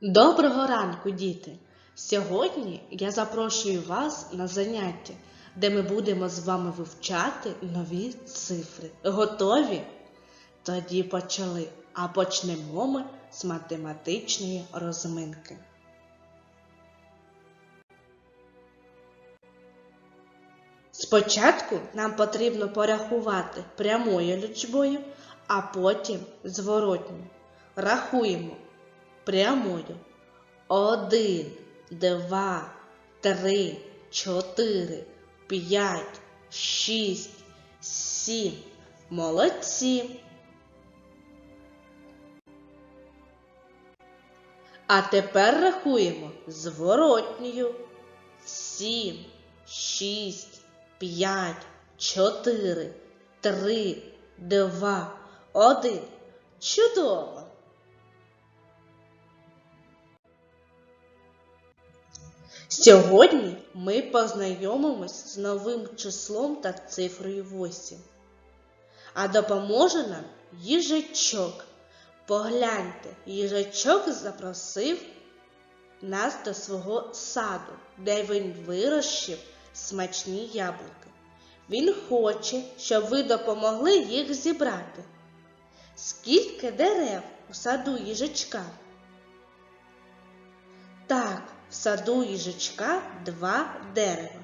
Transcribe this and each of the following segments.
Доброго ранку, діти! Сьогодні я запрошую вас на заняття, де ми будемо з вами вивчати нові цифри. Готові? Тоді почали. А почнемо ми з математичної розминки. Спочатку нам потрібно порахувати прямою лічбою, а потім зворотньою. Рахуємо прямою. Один, два, три, чотири, п'ять, шість, сім. Молодці. А тепер рахуємо зворотньою. Сім, шість, п'ять, чотири, три, два, один. Чудово! Сьогодні ми познайомимось з новим числом та цифрою 8. А допоможе нам їжачок. Погляньте, їжачок запросив нас до свого саду, де він вирощив смачні яблуки. Він хоче, щоб ви допомогли їх зібрати. Скільки дерев у саду їжачка? Так, в саду їжачка два дерева.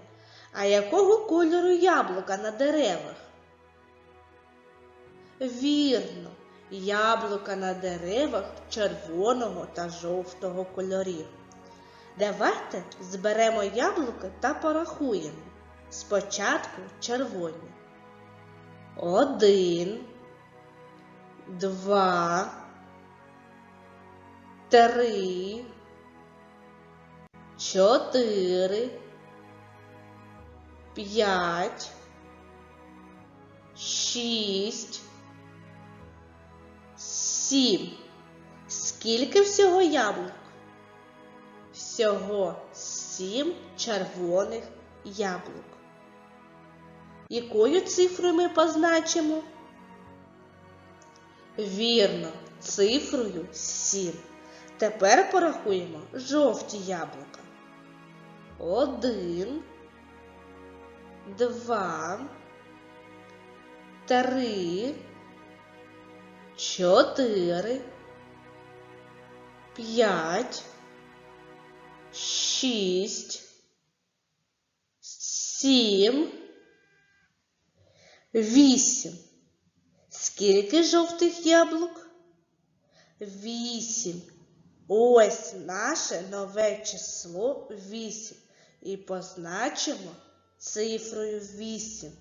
А якого кольору яблука на деревах? Вірно, яблука на деревах червоного та жовтого кольорів. Давайте зберемо яблука та порахуємо. Спочатку червоні. Один, два, три чотири, п'ять, шість, сім. Скільки всього яблук? Всього сім червоних яблук. Якою цифрою ми позначимо? Вірно, цифрою сім. Тепер порахуємо жовті яблука. Один, два, три, чотири, п'ять, шість, сім, вісім. Скільки жовтих яблук? Вісім. Ось наше нове число 8 і позначимо цифрою 8.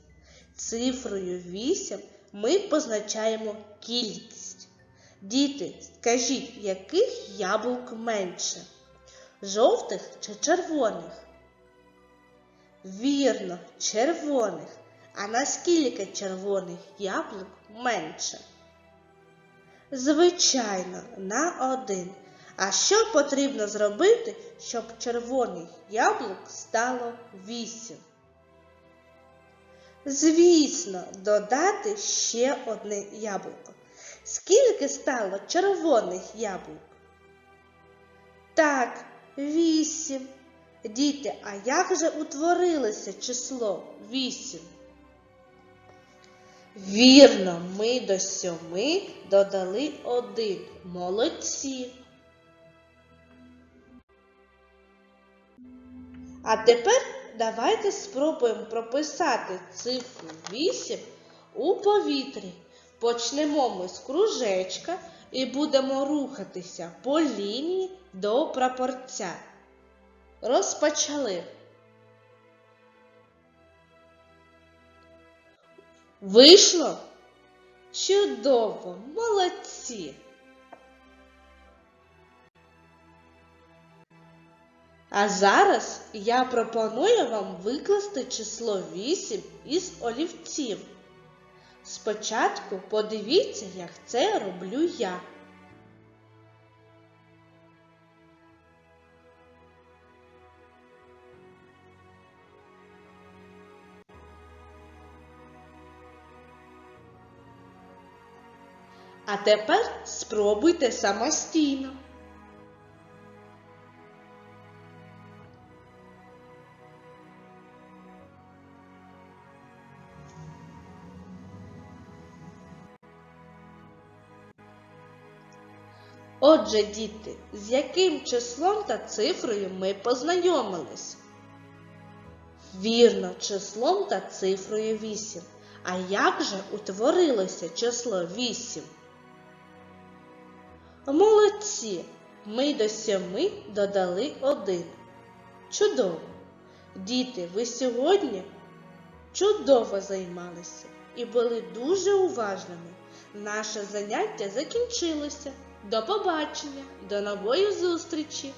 Цифрою 8 ми позначаємо кількість. Діти, скажіть, яких яблук менше? Жовтих чи червоних? Вірно, червоних. А наскільки червоних яблук менше? Звичайно, на один. А що потрібно зробити, щоб червоних яблук стало вісім? Звісно, додати ще одне яблуко. Скільки стало червоних яблук? Так, вісім. Діти, а як же утворилося число вісім? Вірно, ми до сьоми додали один. Молодці. А тепер давайте спробуємо прописати цифру 8 у повітрі. Почнемо ми з кружечка і будемо рухатися по лінії до прапорця. Розпочали. Вийшло? Чудово, молодці! А зараз я пропоную вам викласти число 8 із олівців. Спочатку подивіться, як це роблю я. А тепер спробуйте самостійно. Отже, діти, з яким числом та цифрою ми познайомились? Вірно, числом та цифрою 8. А як же утворилося число 8? Молодці! Ми до сьоми додали один. Чудово! Діти, ви сьогодні чудово займалися і були дуже уважними. Наше заняття закінчилося. До побачення, до нової зустрічі!